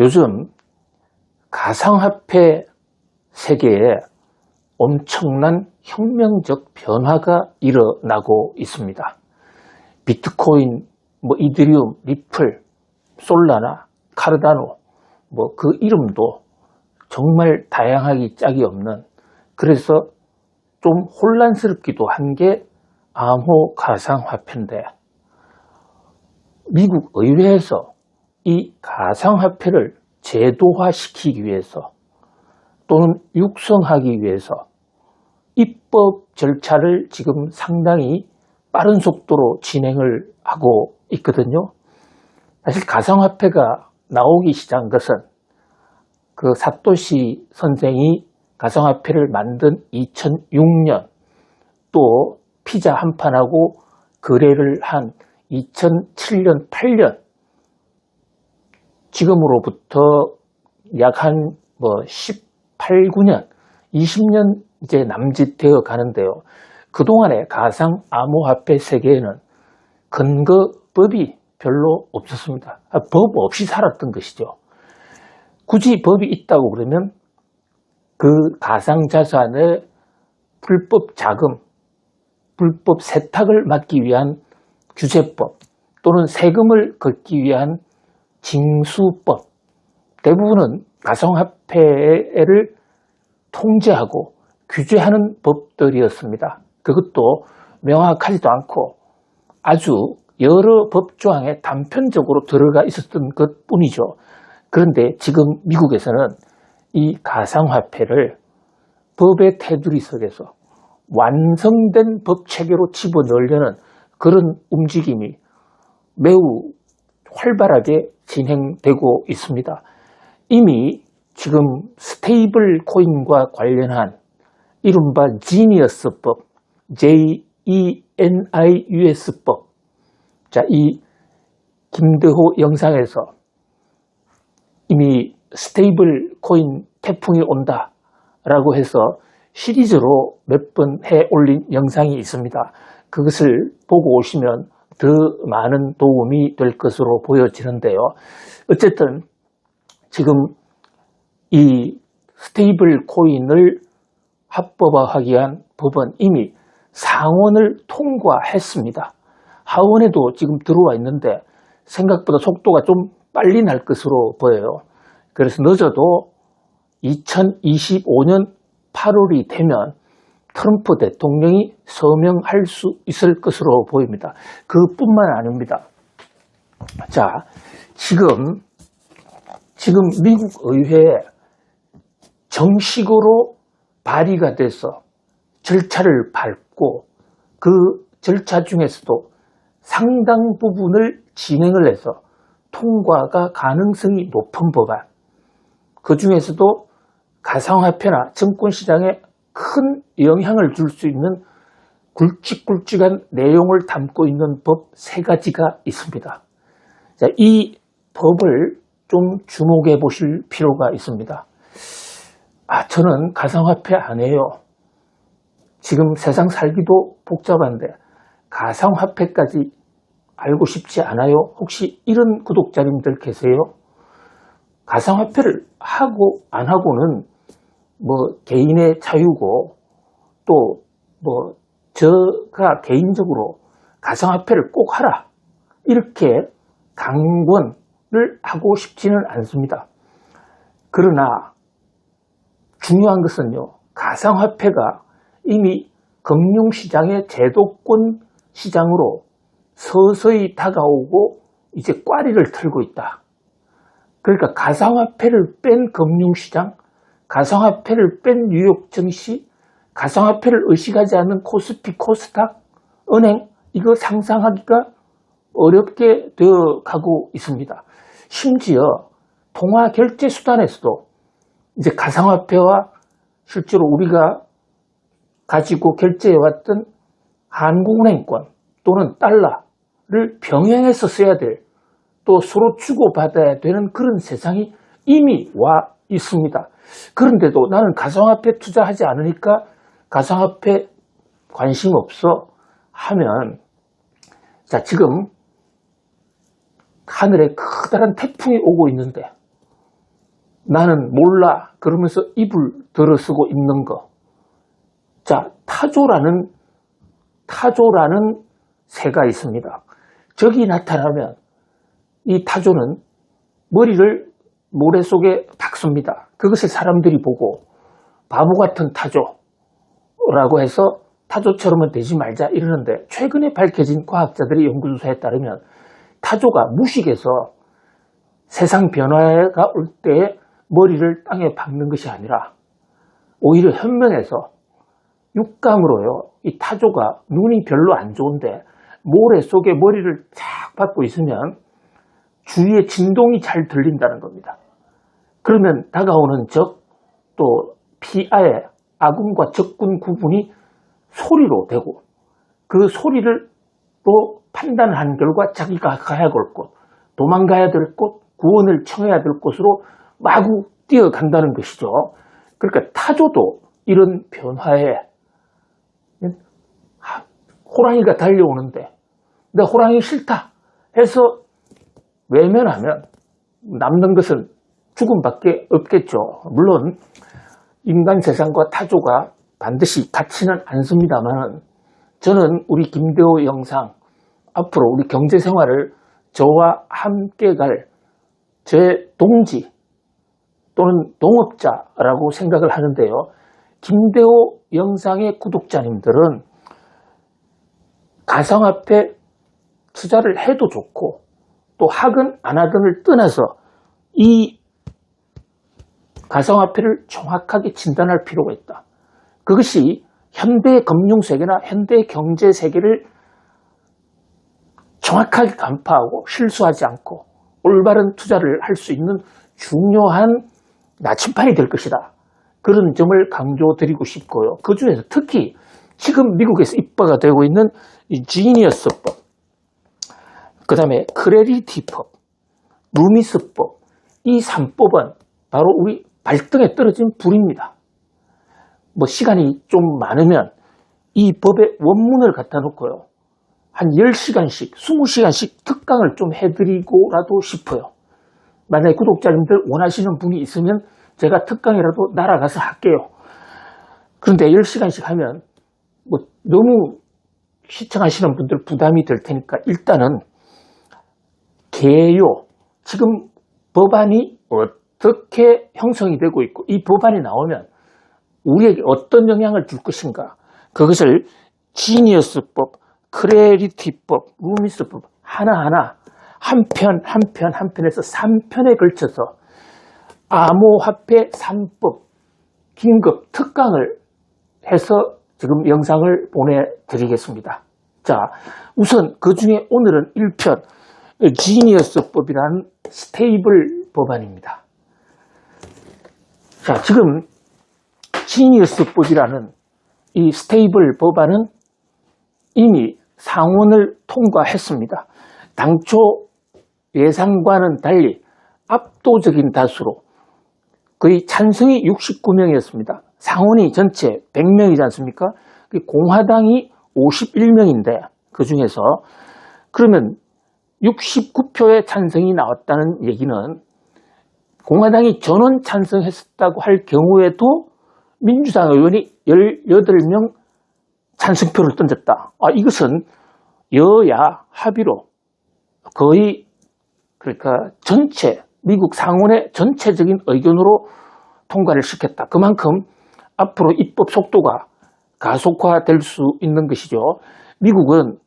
요즘 가상화폐 세계에 엄청난 혁명적 변화가 일어나고 있습니다. 비트코인, 뭐 이더리움, 리플, 솔라나, 카르다노, 뭐 그 이름도 정말 다양하기 짝이 없는 그래서 좀 혼란스럽기도 한 게 암호 가상화폐인데 미국 의회에서 이 가상화폐를 제도화시키기 위해서 또는 육성하기 위해서 입법 절차를 지금 상당히 빠른 속도로 진행을 하고 있거든요. 사실 가상화폐가 나오기 시작한 것은 그 사토시 선생이 가상화폐를 만든 2006년 또 피자 한 판하고 거래를 한 2007년, 8년 지금으로부터 약 한 뭐 18, 9년, 20년 이제 남짓되어 가는데요. 그동안의 가상 암호화폐 세계에는 근거법이 별로 없었습니다. 아, 법 없이 살았던 것이죠. 굳이 법이 있다고 그러면 그 가상자산의 불법 자금, 불법 세탁을 막기 위한 규제법 또는 세금을 걷기 위한 징수법 대부분은 가상화폐를 통제하고 규제하는 법들이었습니다. 그것도 명확하지도 않고 아주 여러 법조항에 단편적으로 들어가 있었던 것 뿐이죠. 그런데 지금 미국에서는 이 가상화폐를 법의 테두리 속에서 완성된 법 체계로 집어넣으려는 그런 움직임이 매우 활발하게 진행되고 있습니다. 이미 지금 스테이블 코인과 관련한 이른바 지니어스법, J-E-N-I-U-S법. 자, 이 김대호 영상에서 이미 스테이블 코인 태풍이 온다 라고 해서 시리즈로 몇 번 해 올린 영상이 있습니다. 그것을 보고 오시면 더 많은 도움이 될 것으로 보여지는데요. 어쨌든 지금 이 스테이블 코인을 합법화하기 위한 법은 이미 상원을 통과했습니다. 하원에도 지금 들어와 있는데 생각보다 속도가 좀 빨리 날 것으로 보여요. 그래서 늦어도 2025년 8월이 되면 트럼프 대통령이 서명할 수 있을 것으로 보입니다. 그뿐만 아닙니다. 자, 지금 지금 미국 의회에 정식으로 발의가 돼서 절차를 밟고 그 절차 중에서도 상당 부분을 진행을 해서 통과가 가능성이 높은 법안 그 중에서도 가상화폐나 증권시장에 큰 영향을 줄 수 있는 굵직굵직한 내용을 담고 있는 법 세 가지가 있습니다. 자, 이 법을 좀 주목해 보실 필요가 있습니다. 아, 저는 가상화폐 안 해요. 지금 세상 살기도 복잡한데 가상화폐까지 알고 싶지 않아요? 혹시 이런 구독자님들 계세요? 가상화폐를 하고 안 하고는 뭐 개인의 자유고 또 뭐 저가 개인적으로 가상화폐를 꼭 하라 이렇게 강권을 하고 싶지는 않습니다. 그러나 중요한 것은요 가상화폐가 이미 금융시장의 제도권 시장으로 서서히 다가오고 이제 꽈리를 틀고 있다. 그러니까 가상화폐를 뺀 금융시장, 가상화폐를 뺀 뉴욕 증시, 가상화폐를 의식하지 않는 코스피, 코스닥, 은행, 이거 상상하기가 어렵게 되어 가고 있습니다. 심지어 통화 결제 수단에서도 이제 가상화폐와 실제로 우리가 가지고 결제해왔던 한국은행권 또는 달러를 병행해서 써야 될 또 서로 주고받아야 되는 그런 세상이 이미 와 있습니다. 그런데도 나는 가상화폐 투자하지 않으니까 가상화폐 관심 없어 하면 자 지금 하늘에 커다란 태풍이 오고 있는데 나는 몰라 그러면서 입을 들어쓰고 있는 거. 자, 타조라는 타조라는 새가 있습니다. 적이 나타나면 이 타조는 머리를 모래 속에 박습니다. 그것을 사람들이 보고 바보 같은 타조라고 해서 타조처럼은 되지 말자 이러는데 최근에 밝혀진 과학자들의 연구조사에 따르면 타조가 무식해서 세상 변화가 올 때 머리를 땅에 박는 것이 아니라 오히려 현명해서 육감으로요. 이 타조가 눈이 별로 안 좋은데 모래 속에 머리를 쫙 박고 있으면 주위에 진동이 잘 들린다는 겁니다. 그러면 다가오는 적, 또 피아의 아군과 적군 구분이 소리로 되고 그 소리를 또 판단한 결과 자기가 가야 할 곳, 도망가야 될 곳, 구원을 청해야 될 곳으로 마구 뛰어간다는 것이죠. 그러니까 타조도 이런 변화에 호랑이가 달려오는데 내 호랑이 싫다 해서 외면하면 남는 것은 죽음밖에 없겠죠. 물론 인간 세상과 타조가 반드시 같이는 않습니다만 저는 우리 김대호 영상 앞으로 우리 경제 생활을 저와 함께 갈 제 동지 또는 동업자라고 생각을 하는데요. 김대호 영상의 구독자님들은 가상화폐 투자를 해도 좋고 또 하든 안 하든을 떠나서 이 가상화폐를 정확하게 진단할 필요가 있다. 그것이 현대 금융 세계나 현대 경제 세계를 정확하게 간파하고 실수하지 않고 올바른 투자를 할 수 있는 중요한 나침판이 될 것이다. 그런 점을 강조드리고 싶고요. 그 중에서 특히 지금 미국에서 입바가 되고 있는 이 지니어스법, 그 다음에 크레디티법, 루미스법, 이 3법은 바로 우리 발등에 떨어진 불입니다. 뭐 시간이 좀 많으면 이 법의 원문을 갖다 놓고요. 한 10시간씩, 20시간씩 특강을 좀 해드리고라도 싶어요. 만약에 구독자님들 원하시는 분이 있으면 제가 특강이라도 날아가서 할게요. 그런데 10시간씩 하면 뭐 너무 시청하시는 분들 부담이 될 테니까 일단은 개요, 지금 법안이 어 떻게 형성이 되고 있고 이 법안이 나오면 우리에게 어떤 영향을 줄 것인가 그것을 지니어스법, 크레디티법, 루미스법 하나하나 한 편 한 편 한 편에서 3편에 걸쳐서 암호화폐 3법 긴급 특강을 해서 지금 영상을 보내드리겠습니다. 자, 우선 그 중에 오늘은 1편 지니어스법이라는 스테이블 법안입니다. 자, 지금 지니어스법이라는 이 스테이블 법안은 이미 상원을 통과했습니다. 당초 예상과는 달리 압도적인 다수로 거의 찬성이 69명이었습니다. 상원이 전체 100명이지 않습니까? 공화당이 51명인데 그 중에서 그러면 69표의 찬성이 나왔다는 얘기는 공화당이 전원 찬성했었다고 할 경우에도 민주당 의원이 18명 찬성표를 던졌다. 아, 이것은 여야 합의로 거의 그러니까 전체 미국 상원의 전체적인 의견으로 통과를 시켰다. 그만큼 앞으로 입법 속도가 가속화될 수 있는 것이죠. 미국은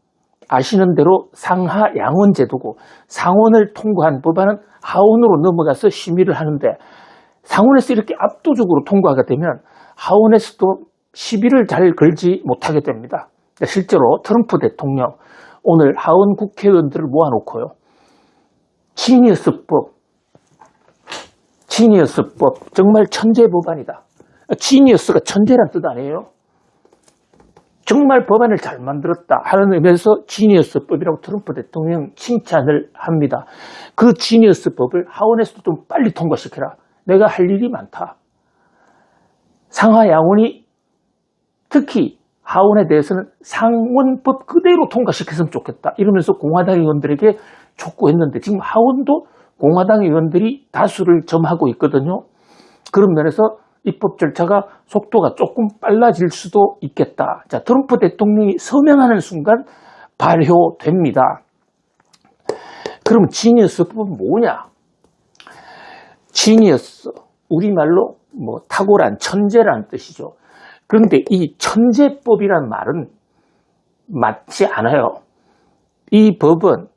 아시는 대로 상하 양원 제도고 상원을 통과한 법안은 하원으로 넘어가서 심의를 하는데 상원에서 이렇게 압도적으로 통과가 되면 하원에서도 시비를 잘 걸지 못하게 됩니다. 실제로 트럼프 대통령 오늘 하원 국회의원들을 모아놓고요. 지니어스법, 지니어스법 정말 천재 법안이다. 지니어스가 천재란 뜻 아니에요? 정말 법안을 잘 만들었다 하는 의미에서 지니어스 법이라고 트럼프 대통령 칭찬을 합니다. 그 지니어스 법을 하원에서도 좀 빨리 통과시켜라. 내가 할 일이 많다. 상하 양원이 특히 하원에 대해서는 상원법 그대로 통과시켰으면 좋겠다. 이러면서 공화당 의원들에게 촉구했는데 지금 하원도 공화당 의원들이 다수를 점하고 있거든요. 그런 면에서 입법 절차가 속도가 조금 빨라질 수도 있겠다. 자, 트럼프 대통령이 서명하는 순간 발효됩니다. 그럼 지니어스법은 뭐냐? 지니어스, 우리말로 뭐 탁월한 천재라는 뜻이죠. 그런데 이 천재법이란 말은 맞지 않아요. 이 법은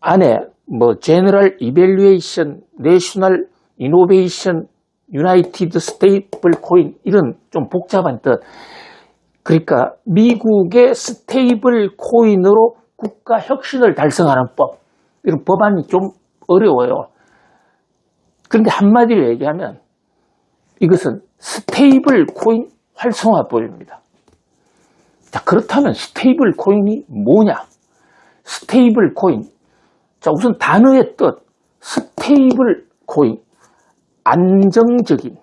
안에 뭐 General Evaluation, National Innovation, United Stable Coin 이 런 좀 복잡한 뜻. 그러니까 미국의 스테이블 코인으로 국가 혁신을 달성하는 법. 이런 법안이 좀 어려워요. 그런데 한마디로 얘기하면 이것은 스테이블 코인 활성화법입니다. 자, 그렇다면 스테이블 코인이 뭐냐? 스테이블 코인. 자, 우선 단어의 뜻. 스테이블 코인. 안정적인.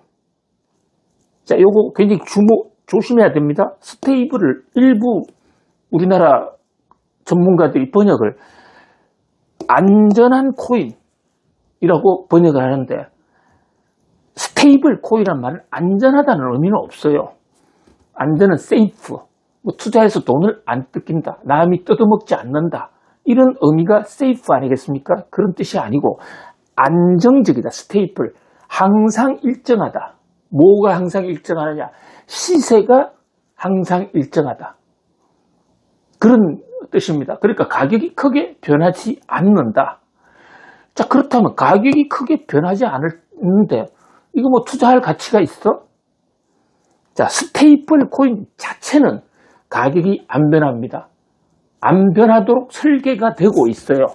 자, 요거 굉장히 주목, 조심해야 됩니다. 스테이블을 일부 우리나라 전문가들이 번역을 안전한 코인이라고 번역을 하는데 스테이블 코인이란 말은 안전하다는 의미는 없어요. 안전은 세이프. 뭐 투자해서 돈을 안 뜯긴다. 남이 뜯어먹지 않는다. 이런 의미가 세이프 아니겠습니까? 그런 뜻이 아니고 안정적이다. 스테이플. 항상 일정하다. 뭐가 항상 일정하느냐? 시세가 항상 일정하다. 그런 뜻입니다. 그러니까 가격이 크게 변하지 않는다. 자, 그렇다면 가격이 크게 변하지 않는데 이거 뭐 투자할 가치가 있어? 자, 스테이플 코인 자체는 가격이 안 변합니다. 안 변하도록 설계가 되고 있어요.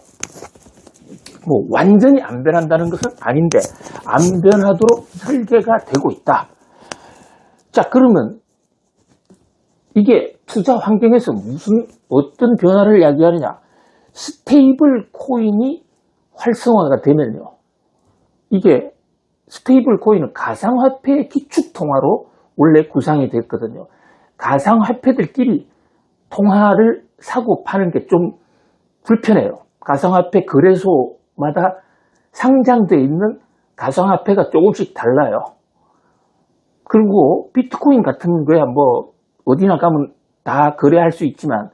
뭐 완전히 안 변한다는 것은 아닌데 안 변하도록 설계가 되고 있다. 자, 그러면 이게 투자 환경에서 무슨 어떤 변화를 이야기하느냐? 스테이블 코인이 활성화가 되면요. 이게 스테이블 코인은 가상화폐 기축통화로 원래 구상이 됐거든요. 가상화폐들끼리 통화를 사고 파는 게 좀 불편해요. 가상화폐 거래소 마다 상장되어 있는 가상화폐가 조금씩 달라요. 그리고 비트코인 같은 거야 뭐 어디나 가면 다 거래할 수 있지만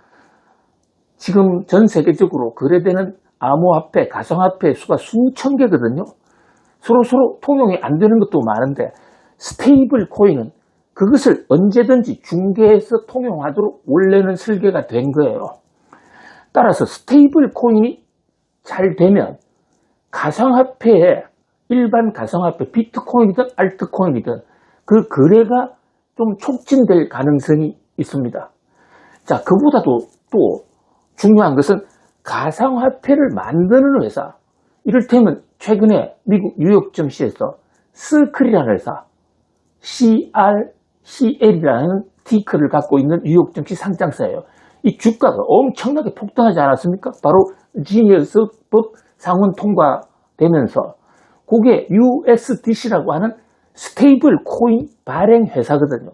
지금 전 세계적으로 거래되는 암호화폐, 가상화폐 수가 수천 개거든요. 서로 서로 통용이 안 되는 것도 많은데 스테이블 코인은 그것을 언제든지 중개해서 통용하도록 원래는 설계가 된 거예요. 따라서 스테이블 코인이 잘 되면 가상화폐에 일반 가상화폐 비트코인이든 알트코인이든 그 거래가 좀 촉진될 가능성이 있습니다. 자, 그보다도 또 중요한 것은 가상화폐를 만드는 회사, 이를테면 최근에 미국 뉴욕 증시에서 스클이라는 회사, CRCL이라는 티커를 갖고 있는 뉴욕 증시 상장사예요. 이 주가가 엄청나게 폭등하지 않았습니까? 바로 지니어스법 상원 통과되면서 그게 USDC라고 하는 스테이블 코인 발행 회사거든요.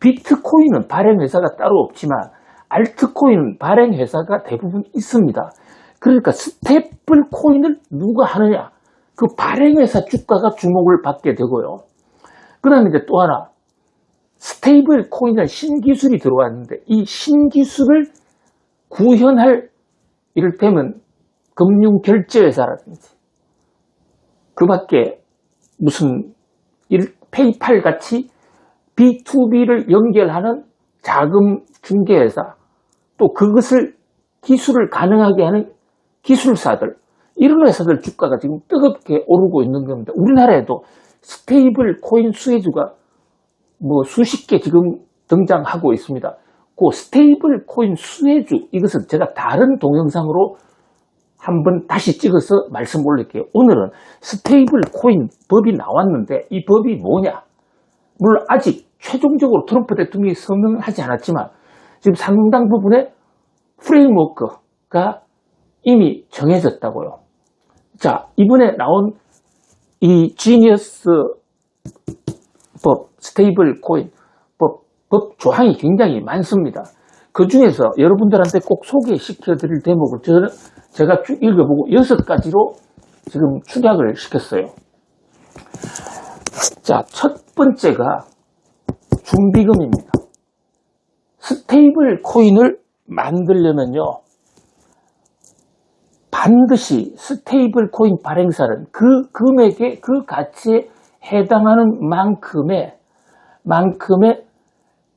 비트코인은 발행 회사가 따로 없지만 알트코인은 발행 회사가 대부분 있습니다. 그러니까 스테이블 코인을 누가 하느냐? 그 발행 회사 주가가 주목을 받게 되고요. 그 다음에 이제 또 하나 스테이블 코인은 신기술이 들어왔는데 이 신기술을 구현할 이를테면 금융결제회사라든지 그 밖에 무슨 페이팔 같이 B2B를 연결하는 자금 중개회사 또 그것을 기술을 가능하게 하는 기술사들 이런 회사들 주가가 지금 뜨겁게 오르고 있는 겁니다. 우리나라에도 스테이블 코인 수혜주가 뭐 수십 개 지금 등장하고 있습니다. 그 스테이블 코인 수혜주 이것은 제가 다른 동영상으로 한번 다시 찍어서 말씀 올릴게요. 오늘은 스테이블 코인 법이 나왔는데 이 법이 뭐냐? 물론 아직 최종적으로 트럼프 대통령이 서명하지 않았지만 지금 상당 부분의 프레임워크가 이미 정해졌다고요. 자, 이번에 나온 이 지니어스 법, 스테이블 코인 법, 법 조항이 굉장히 많습니다. 그 중에서 여러분들한테 꼭 소개시켜 드릴 대목을 저는 제가 쭉 읽어보고 여섯 가지로 지금 축약을 시켰어요. 자, 첫 번째가 준비금입니다. 스테이블 코인을 만들려면요. 반드시 스테이블 코인 발행사는 그 금액의 그 가치에 해당하는 만큼의 만큼의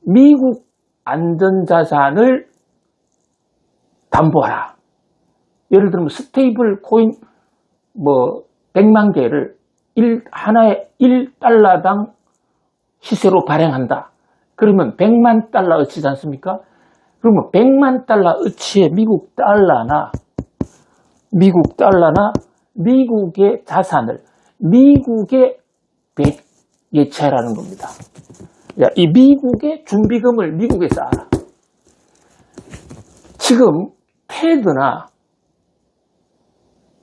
미국 안전자산을 담보하라. 예를 들면 스테이블 코인 뭐 100만 개를 일, 하나에 1달러당 시세로 발행한다. 그러면 100만 달러 어치지 않습니까? 그러면 100만 달러 어치의 미국 달러나 미국 달러나 미국의 자산을 미국의 예체라는 겁니다. 야, 이 미국의 준비금을 미국에 쌓아라. 지금 테드나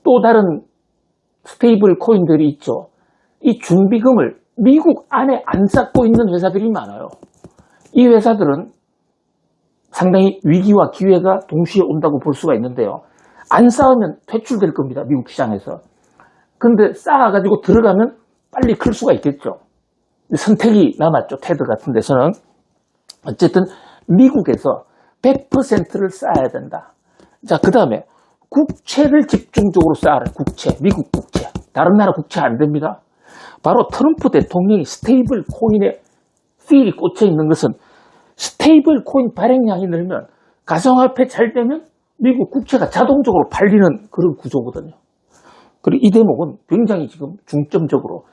또 다른 스테이블 코인들이 있죠. 이 준비금을 미국 안에 안 쌓고 있는 회사들이 많아요. 이 회사들은 상당히 위기와 기회가 동시에 온다고 볼 수가 있는데요. 안 쌓으면 퇴출될 겁니다. 미국 시장에서. 근데 쌓아가지고 들어가면 빨리 클 수가 있겠죠. 선택이 남았죠. 테드 같은 데서는. 어쨌든 미국에서 100%를 쌓아야 된다. 자, 그 다음에 국채를 집중적으로 쌓아라. 국채. 미국 국채. 다른 나라 국채 안 됩니다. 바로 트럼프 대통령이 스테이블 코인에 필이 꽂혀 있는 것은 스테이블 코인 발행량이 늘면 가상화폐 잘 되면 미국 국채가 자동적으로 팔리는 그런 구조거든요. 그리고 이 대목은 굉장히 지금 중점적으로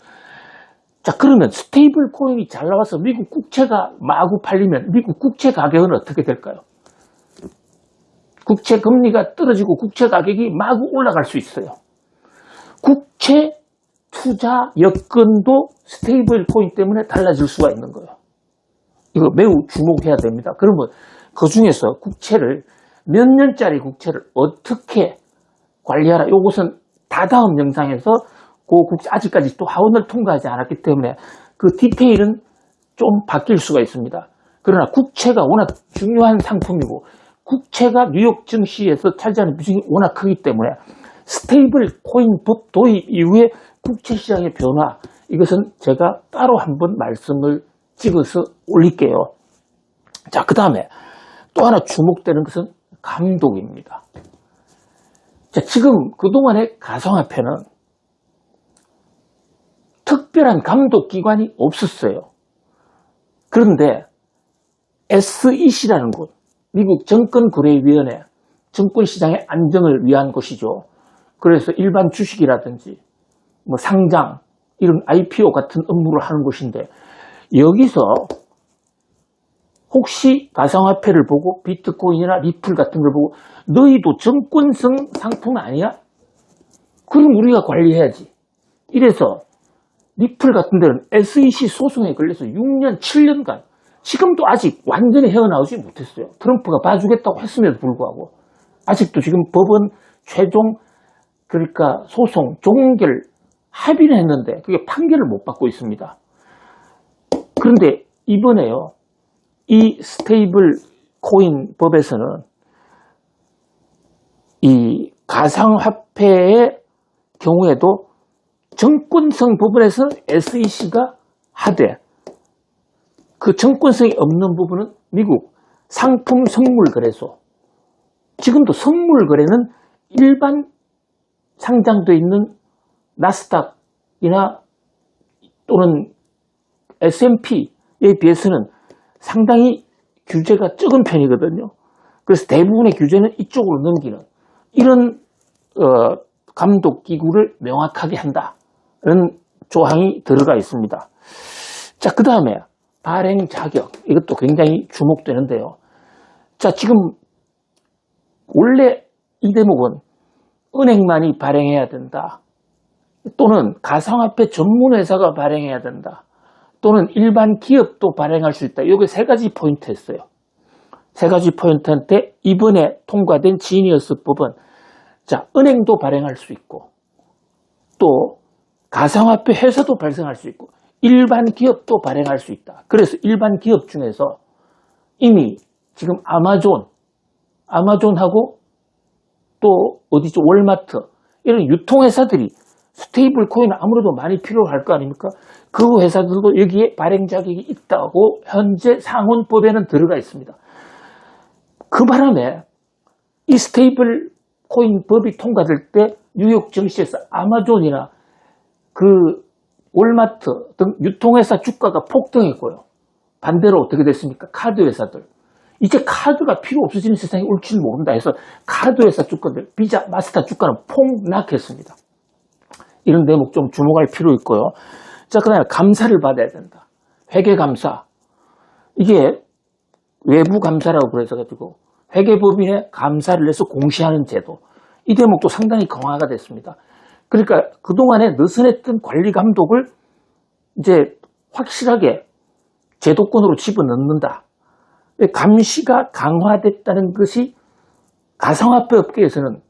자 그러면 스테이블 코인이 잘 나와서 미국 국채가 마구 팔리면 미국 국채 가격은 어떻게 될까요? 국채 금리가 떨어지고 국채 가격이 마구 올라갈 수 있어요. 국채 투자 여건도 스테이블 코인 때문에 달라질 수가 있는 거예요. 이거 매우 주목해야 됩니다. 그러면 그 중에서 국채를 몇 년짜리 국채를 어떻게 관리하라. 이것은 다다음 영상에서 그 국채 아직까지 또 하원을 통과하지 않았기 때문에 그 디테일은 좀 바뀔 수가 있습니다. 그러나 국채가 워낙 중요한 상품이고 국채가 뉴욕 증시에서 차지하는 비중이 워낙 크기 때문에 스테이블 코인 법 도입 이후에 국채 시장의 변화 이것은 제가 따로 한번 말씀을 찍어서 올릴게요. 자, 그 다음에 또 하나 주목되는 것은 감독입니다. 자, 지금 그동안의 가상화폐는 특별한 감독 기관이 없었어요. 그런데 SEC라는 곳, 미국 정권거래위원회, 정권시장의 안정을 위한 곳이죠. 그래서 일반 주식이라든지 뭐 상장, 이런 IPO 같은 업무를 하는 곳인데 여기서 혹시 가상화폐를 보고 비트코인이나 리플 같은 걸 보고 너희도 정권성 상품 아니야? 그럼 우리가 관리해야지. 이래서 리플 같은 데는 SEC 소송에 걸려서 6년, 7년간 지금도 아직 완전히 헤어나오지 못했어요. 트럼프가 봐주겠다고 했음에도 불구하고 아직도 지금 법원 최종 그러니까 소송 종결 합의를 했는데 그게 판결을 못 받고 있습니다. 그런데 이번에요. 이 스테이블 코인 법에서는 이 가상화폐의 경우에도 정권성 부분에서는 SEC가 하되 그 정권성이 없는 부분은 미국 상품 선물 거래소 지금도 선물 거래는 일반 상장돼 있는 나스닥이나 또는 S&P에 비해서는 상당히 규제가 적은 편이거든요. 그래서 대부분의 규제는 이쪽으로 넘기는 이런 어, 감독 기구를 명확하게 한다는 조항이 들어가 있습니다. 자, 그 다음에 발행 자격 이것도 굉장히 주목되는데요. 자, 지금 원래 이 대목은 은행만이 발행해야 된다. 또는 가상화폐 전문 회사가 발행해야 된다. 또는 일반 기업도 발행할 수 있다. 이게 세 가지 포인트였어요. 세 가지 포인트한테 이번에 통과된 지니어스 법은 자 은행도 발행할 수 있고 또 가상화폐 회사도 발생할 수 있고 일반 기업도 발행할 수 있다. 그래서 일반 기업 중에서 이미 지금 아마존, 아마존하고 또 어디죠 월마트 이런 유통회사들이 스테이블 코인은 아무래도 많이 필요할 거 아닙니까? 그 회사들도 여기에 발행 자격이 있다고 현재 상원법에는 들어가 있습니다. 그 바람에 이 스테이블 코인 법이 통과될 때 뉴욕 증시에서 아마존이나 그 월마트 등 유통회사 주가가 폭등했고요. 반대로 어떻게 됐습니까? 카드 회사들. 이제 카드가 필요 없어지는 세상이 올지는 모른다 해서 카드 회사 주가들, 비자, 마스터 주가는 폭락했습니다. 이런 대목 좀 주목할 필요 있고요. 자, 그 다음에 감사를 받아야 된다. 회계 감사. 이게 외부 감사라고 그래서 가지고 회계법인에 감사를 해서 공시하는 제도. 이 대목도 상당히 강화가 됐습니다. 그러니까 그동안에 느슨했던 관리 감독을 이제 확실하게 제도권으로 집어넣는다. 감시가 강화됐다는 것이 가상화폐 업계에서는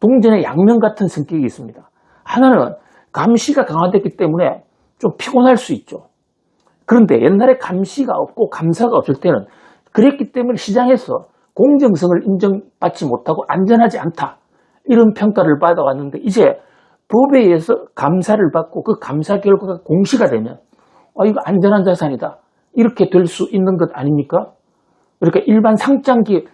동전의 양면 같은 성격이 있습니다. 하나는 감시가 강화됐기 때문에 좀 피곤할 수 있죠. 그런데 옛날에 감시가 없고 감사가 없을 때는 그랬기 때문에 시장에서 공정성을 인정받지 못하고 안전하지 않다. 이런 평가를 받아왔는데 이제 법에 의해서 감사를 받고 그 감사 결과가 공시가 되면 아, 이거 안전한 자산이다. 이렇게 될 수 있는 것 아닙니까? 그러니까 일반 상장 기업,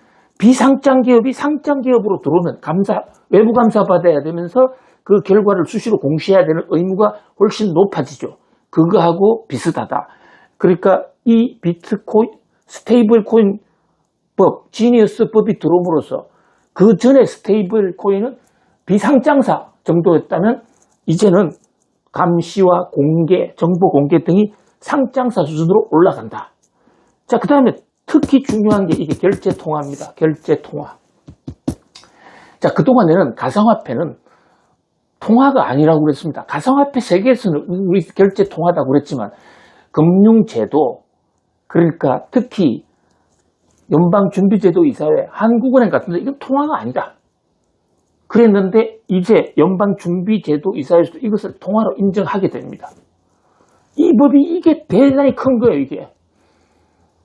비상장 기업이 상장 기업으로 들어오면 감사, 외부 감사 받아야 되면서 그 결과를 수시로 공시해야 되는 의무가 훨씬 높아지죠. 그거하고 비슷하다. 그러니까 이 비트코인, 스테이블 코인 법, 지니어스 법이 들어옴으로써 그 전에 스테이블 코인은 비상장사 정도였다면 이제는 감시와 공개, 정보 공개 등이 상장사 수준으로 올라간다. 자, 그 다음에 특히 중요한 게 이게 결제 통화입니다. 결제 통화. 자, 그동안에는 가상화폐는 통화가 아니라고 그랬습니다. 가상화폐 세계에서는 우리 결제 통화다고 그랬지만 금융제도, 그러니까 특히 연방준비제도 이사회, 한국은행 같은 데 이건 통화가 아니다. 그랬는데 이제 연방준비제도 이사회에서도 이것을 통화로 인정하게 됩니다. 이 법이 이게 대단히 큰 거예요, 이게.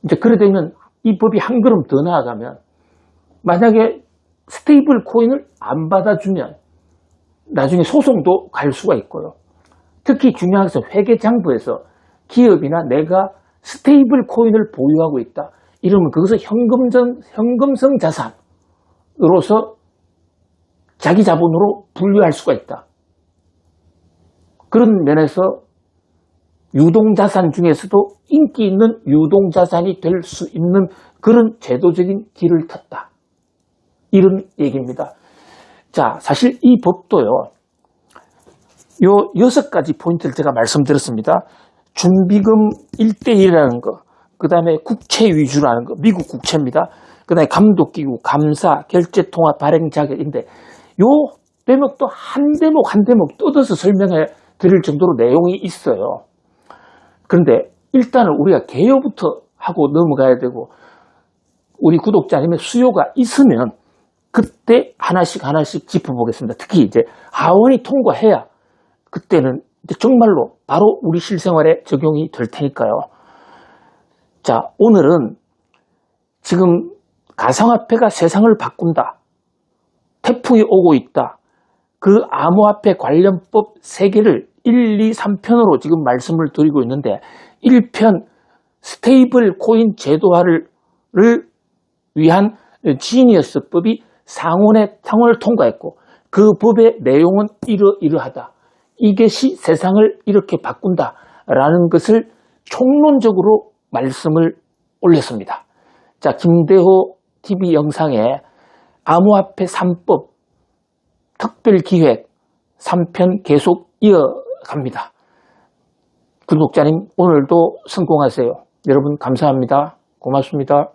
이제 그래 되면 이 법이 한 걸음 더 나아가면 만약에 스테이블 코인을 안 받아주면 나중에 소송도 갈 수가 있고요. 특히 중요한 것은 회계장부에서 기업이나 내가 스테이블 코인을 보유하고 있다. 이러면 현금성, 현금성 자산으로서 자기 자본으로 분류할 수가 있다. 그런 면에서 유동자산 중에서도 인기 있는 유동자산이 될 수 있는 그런 제도적인 길을 탔다. 이런 얘기입니다. 자, 사실 이 법도요, 요 여섯 가지 포인트를 제가 말씀드렸습니다. 준비금 1대1이라는 거, 그 다음에 국채 위주라는 거, 미국 국채입니다. 그 다음에 감독기구, 감사, 결제통화, 발행 자격인데, 요 대목도 한 대목 한 대목 뜯어서 설명해 드릴 정도로 내용이 있어요. 그런데 일단은 우리가 개요부터 하고 넘어가야 되고, 우리 구독자님의 수요가 있으면 그때 하나씩 하나씩 짚어보겠습니다. 특히 이제 하원이 통과해야 그때는 정말로 바로 우리 실생활에 적용이 될 테니까요. 자, 오늘은 지금 가상화폐가 세상을 바꾼다. 태풍이 오고 있다. 그 암호화폐 관련법 3개를 1, 2, 3편으로 지금 말씀을 드리고 있는데 1편 스테이블 코인 제도화를 위한 지니어스법이 상원의 상원을 통과했고 그 법의 내용은 이러이러하다. 이것이 세상을 이렇게 바꾼다 라는 것을 총론적으로 말씀을 올렸습니다. 자, 김대호 TV 영상에 암호화폐 3법 특별기획 3편 계속 이어갑니다. 구독자님 오늘도 성공하세요. 여러분 감사합니다. 고맙습니다.